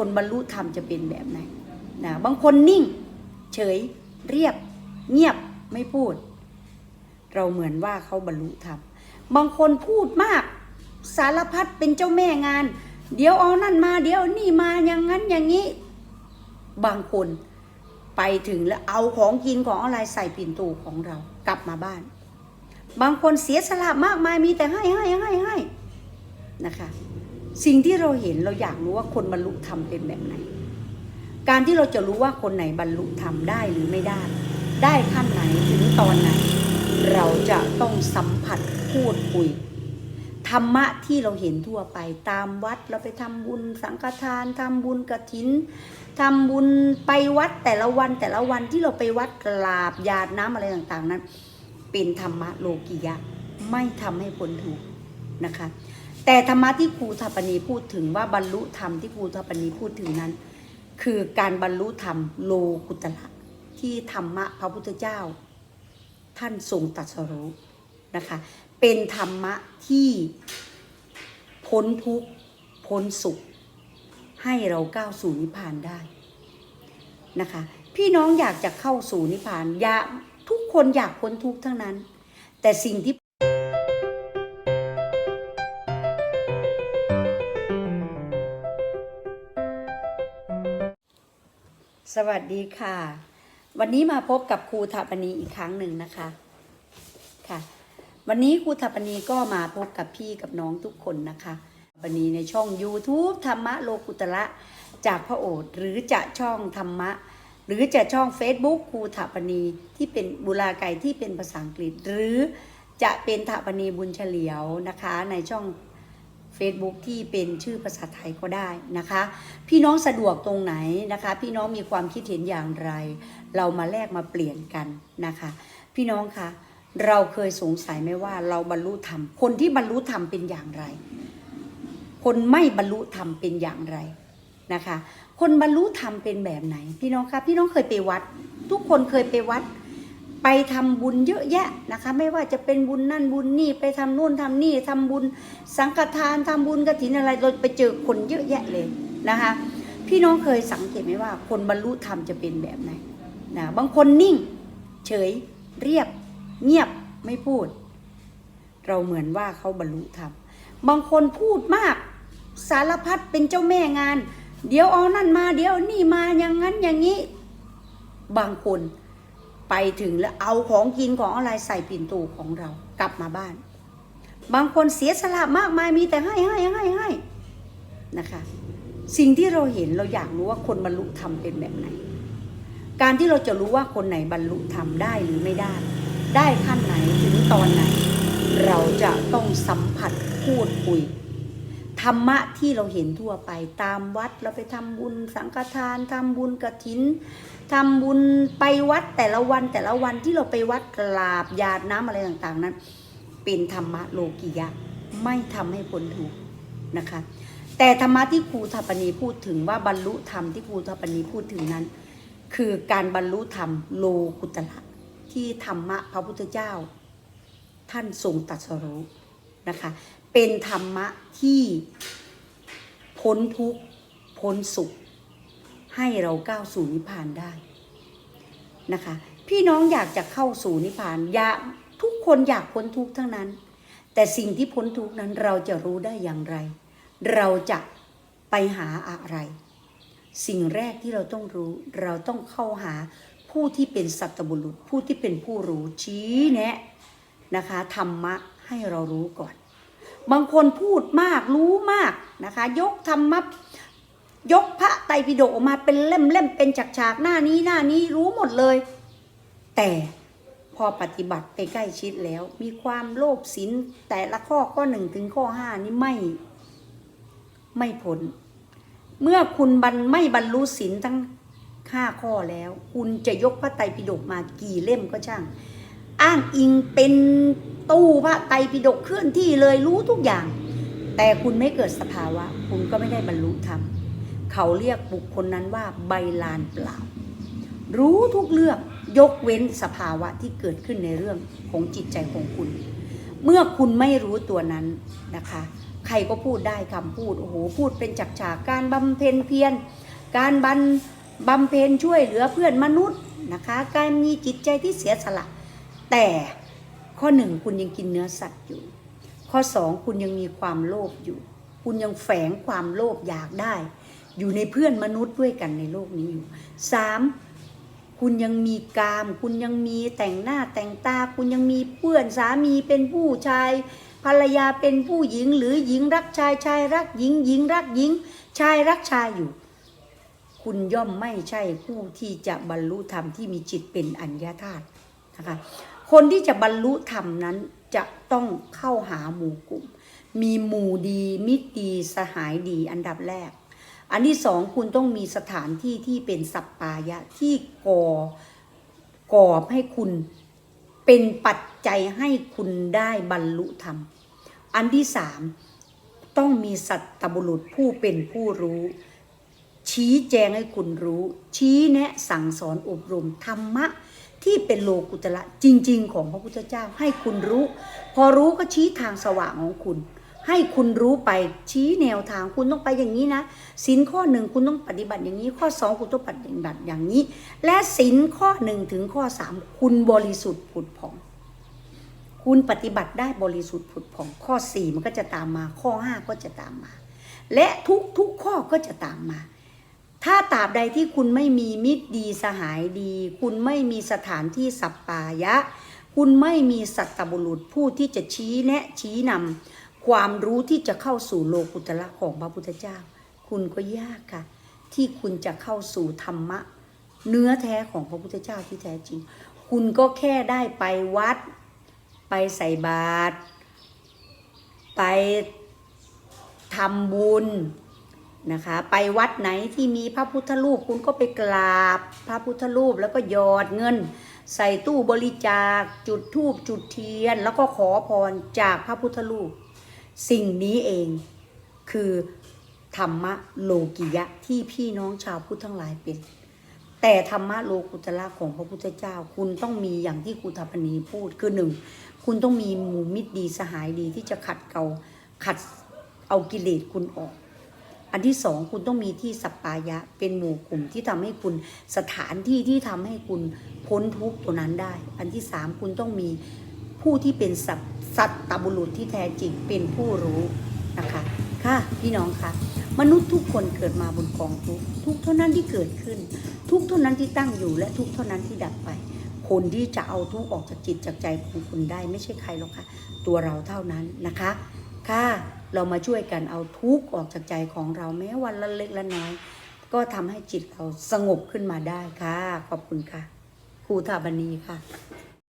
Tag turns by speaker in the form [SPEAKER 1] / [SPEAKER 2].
[SPEAKER 1] คนบรรลุธรรมจะเป็นแบบไหนนะบางคนนิ่ง เฉยเรียบ เงียบไม่พูด เราเหมือนว่าเขาบรรลุธรรมบางคนพูดมาก สารพัดเป็นเจ้าแม่งาน เดี๋ยวเอานั่นมา เดี๋ยวนี่มาอย่างนั้นอย่างนี้ บางคนไปถึงแล้วเอาของกินของอะไรใส่ปิ่นโตของเรากลับมาบ้าน บางคนเสียสละมากมายมีแต่ให้ให้ให้ให้นะคะ สิ่งที่เราเห็นเราอยากรู้ว่าคนบรรลุธรรมเป็นแบบไหน การที่เราจะรู้ว่าคนไหนบรรลุธรรมได้หรือไม่ได้ ได้ขั้นไหนถึงตอนไหน เราจะต้องสัมผัสพูดคุยธรรมะที่เราเห็นทั่วไปตามวัดเราไปทำบุญสังฆทานทำบุญกฐินทำบุญไปวัดแต่ละวันแต่ละวันที่เราไปวัดกราบยาดน้ำอะไรต่างๆนั้น เป็นธรรมะโลกิยะ ไม่ทำให้พ้นทุกนะคะ แต่ธรรมะที่ครูทัปปณีพูดถึงว่าบรรลุธรรมที่ครูทัปปณีพูดถึงนั้น คือการบรรลุธรรมโลกุตละที่ธรรมะพระพุทธเจ้า ท่านทรงตรัสรู้นะคะ เป็นธรรมะที่พ้นทุกข์พ้นสุข ให้เราก้าวสู่นิพพานได้นะคะ พี่น้องอยากจะเข้าสู่นิพพานอยากทุกคนอยากพ้นทุกข์ทั้งนั้น แต่สิ่งที่ สวัสดีค่ะ วันนี้มาพบกับครูถาปณีอีกครั้งหนึ่งนะคะค่ะ วันนี้ครูถาปณีก็มาพบกับพี่กับน้องทุกคนนะคะวันนี้ในช่อง YouTube ธรรมะโลกุตระจากพระโอษฐ์หรือจะช่องธรรมะ หรือจะช่อง Facebook ครูถาปณีที่เป็นบุราไก่ที่เป็นภาษาอังกฤษ หรือจะเป็นถาปณีบุญเฉลียวนะคะในช่อง Facebook ที่เป็นชื่อภาษาไทยก็ได้นะคะ พี่น้องสะดวกตรงไหนนะคะ พี่น้องมีความคิดเห็นอย่างไร เรามาแลกมาเปลี่ยนกันนะคะ พี่น้องคะเราเคยสงสัยไหมว่าเราบรรลุธรรมคนที่บรรลุธรรมเป็นอย่างไร คนไม่บรรลุธรรมเป็นอย่างไรนะคะ คนบรรลุธรรมเป็นแบบไหน พี่น้องคะพี่น้องเคยไปวัด ทุกคนเคยไปวัด ไปทำบุญเยอะแยะนะคะ ไม่ว่าจะเป็นบุญนั่นบุญนี่ไปทำนู่นทำนี่ทำบุญสังฆทานทำบุญกฐินอะไรเราไปเจอคนเยอะแยะเลยนะคะ พี่น้องเคยสังเกตไหมว่า คนบรรลุธรรมจะเป็นแบบไหนนะบางคนนิ่ง เฉยเรียบ เงียบไม่พูด เราเหมือนว่าเขาบรรลุธรรมบางคนพูดมากสารพัดเป็นเจ้าแม่งาน เดี๋ยวเอานั่นมาเดี๋ยวนี่มาอย่างนั้นอย่างนี้ บางคน ไปถึงแล้วเอาของกินของอะไรใส่ปิ่นโตของเรากลับมาบ้าน บางคนเสียสละมากมายมีแต่ให้ให้ให้ให้นะคะ สิ่งที่เราเห็นเราอยากรู้ว่าคนบรรลุธรรมเป็นแบบไหน การที่เราจะรู้ว่าคนไหนบรรลุธรรมได้หรือไม่ได้ ได้ขั้นไหนถึงตอนไหน เราจะต้องสัมผัสพูดคุย ธรรมะที่เราเห็นทั่วไปตามวัดเราไปทำบุญสังฆทานทำบุญกฐินทำบุญไปวัดแต่ละวันแต่ละวันที่เราไปวัดกราบหยาดน้ำอะไรต่างๆนั้น เป็นธรรมะโลกิยะไม่ทำให้พ้นทุกข์นะคะ แต่ธรรมะที่ครูทัปปณีพูดถึงว่าบรรลุธรรมที่ครูทัปปณีพูดถึงนั้น คือการบรรลุธรรมโลกุตละที่ธรรมะพระพุทธเจ้า ท่านทรงตรัสรู้นะคะ เป็นธรรมะที่พ้นทุกข์พ้นสุข ให้เราก้าวสู่นิพพานได้นะคะ พี่น้องอยากจะเข้าสู่นิพพานอยากทุกคนอยากพ้นทุกข์ทั้งนั้น แต่สิ่งที่พ้นทุกข์นั้นเราจะรู้ได้อย่างไร เราจะไปหาอะไร สิ่งแรกที่เราต้องรู้ เราต้องเข้าหาผู้ที่เป็นสัตบุรุษ ผู้ที่เป็นผู้รู้ชี้แนะนะคะธรรมะให้เรารู้ก่อน บางคนพูดมากรู้มากนะคะ ยกธรรมะยกพระไตรปิฎกออกมาเป็นเล่มเล่มๆเป็นฉากฉากๆหน้านี้หน้านี้รู้หมดเลย แต่พอปฏิบัติไปใกล้ชิดแล้ว มีความโลภสินแต่ละข้อข้อหนึ่งถึงข้อห้านี่ไม่ไม่พ้นเมื่อคุณบรรไม่บรรลุศีลทั้งห้าข้อแล้ว คุณจะยกพระไตรปิฎกมากี่เล่มก็ช่าง อ้างอิงเป็นตู้พระไตรปิฎกเคลื่อนที่เลยรู้ทุกอย่าง แต่คุณไม่เกิดสภาวะ คุณก็ไม่ได้บรรลุธรรมเขาเรียกบุคคลนั้นว่าใบลานเปล่า รู้ทุกเรื่องยกเว้นสภาวะที่เกิดขึ้นในเรื่องของจิตใจของคุณ เมื่อคุณไม่รู้ตัวนั้นนะคะ ใครก็พูดได้คำพูดโอ้โหพูดเป็นจักฉากการบำเพ็ญเพียรการบันบำเพ็ญช่วยเหลือเพื่อนมนุษย์นะคะ การมีจิตใจที่เสียสละ แต่ข้อหนึ่งคุณยังกินเนื้อสัตว์อยู่ ข้อสองคุณยังมีความโลภอยู่ คุณยังแฝงความโลภอยากได้ อยู่ในเพื่อนมนุษย์ด้วยกันในโลกนี้อยู่สามคุณยังมีกาม คุณยังมีแต่งหน้าแต่งตา คุณยังมีเพื่อนสามีเป็นผู้ชาย ภรรยาเป็นผู้หญิง หรือหญิงรักชายชายรักหญิงหญิงรักหญิง ชายรักชายอยู่ คุณย่อมไม่ใช่ผู้ที่จะบรรลุธรรมที่มีจิตเป็นอัญญาธาตุ นะคะคนที่จะบรรลุธรรมนั้นจะต้องเข้าหาหมู่กลุ่ม มีหมู่ดีมิตรดีสหายดีอันดับแรก อันที่สองคุณต้องมีสถานที่ที่เป็นสัปปายะที่ก่อก่อให้คุณเป็นปัจจัยให้คุณได้บรรลุธรรม อันที่สามต้องมีสัตตบุรุษผู้เป็นผู้รู้ ชี้แจงให้คุณรู้ ชี้แนะสั่งสอนอบรมธรรมะ ที่เป็นโลกุตละจริง ๆ ของพระพุทธเจ้า ให้คุณรู้ พอรู้ก็ชี้ทางสว่างของคุณ ให้คุณรู้ไปชี้แนวทางคุณต้องไปอย่างนี้นะสินข้อหนึ่งคุณต้องปฏิบัติอย่างนี้ ข้อสองคุณต้องปฏิบัติอย่างนี้ และสินข้อหนึ่งถึงข้อสามคุณบริสุทธิ์ผุดผ่องคุณปฏิบัติได้บริสุทธิ์ผุดผ่องข้อสี่มันก็จะตามมา ข้อห้าก็จะตามมา และทุกทุกๆข้อก็จะตามมา ถ้าตราบใดที่คุณไม่มีมิตรดีสหายดี คุณไม่มีสถานที่สัปปายะ คุณไม่มีสัตบุรุษผู้ที่จะชี้แนะชี้นำความรู้ที่จะเข้าสู่โลกุตละของพระพุทธเจ้า คุณก็ยากค่ะ ที่คุณจะเข้าสู่ธรรมะ เนื้อแท้ของพระพุทธเจ้าที่แท้จริง คุณก็แค่ได้ไปวัด ไปใส่บาตรไปทำบุญ นะคะ ไปวัดไหนที่มีพระพุทธรูปคุณก็ไปกราบพระพุทธรูปแล้วก็หยอดเงิน ใส่ตู้บริจาคจุดธูปจุดเทียน แล้วก็ขอพรจากพระพุทธรูป สิ่งนี้เองคือธรรมะโลกิยะที่พี่น้องชาวพุทธทั้งหลายเป็น แต่ธรรมะโลกุตละของพระพุทธเจ้า คุณต้องมีอย่างที่ครูทัพนีพูดคือหนึ่งคุณต้องมีหมู่มิตรดีสหายดีที่จะขัดเกลาขัดเอากิเลสคุณออก อันที่สองคุณต้องมีที่สัปปายะเป็นหมู่กลุ่มที่ทำให้คุณสถานที่ที่ทำให้คุณพ้นทุกตัวนั้นได้ อันที่สามคุณต้องมีผู้ที่เป็นสัตสัตตบุรุษที่แท้จริงเป็นผู้รู้นะคะค่ะพี่น้องค่ะ มนุษย์ทุกคนเกิดมาบนกองทุกทุกเท่านั้นที่เกิดขึ้น ทุกเท่านั้นที่ตั้งอยู่และทุกเท่านั้นที่ดับไป คนที่จะเอาทุกออกจากจิตจากใจของคุณได้ ไม่ใช่ใครหรอกค่ะ ตัวเราเท่านั้นนะคะ ค่ะเรามาช่วยกันเอาทุกข์ออกจากใจของเราแม้วันละเล็กละน้อย ก็ทำให้จิตเราสงบขึ้นมาได้ค่ะ ขอบคุณค่ะครูธาบันีค่ะ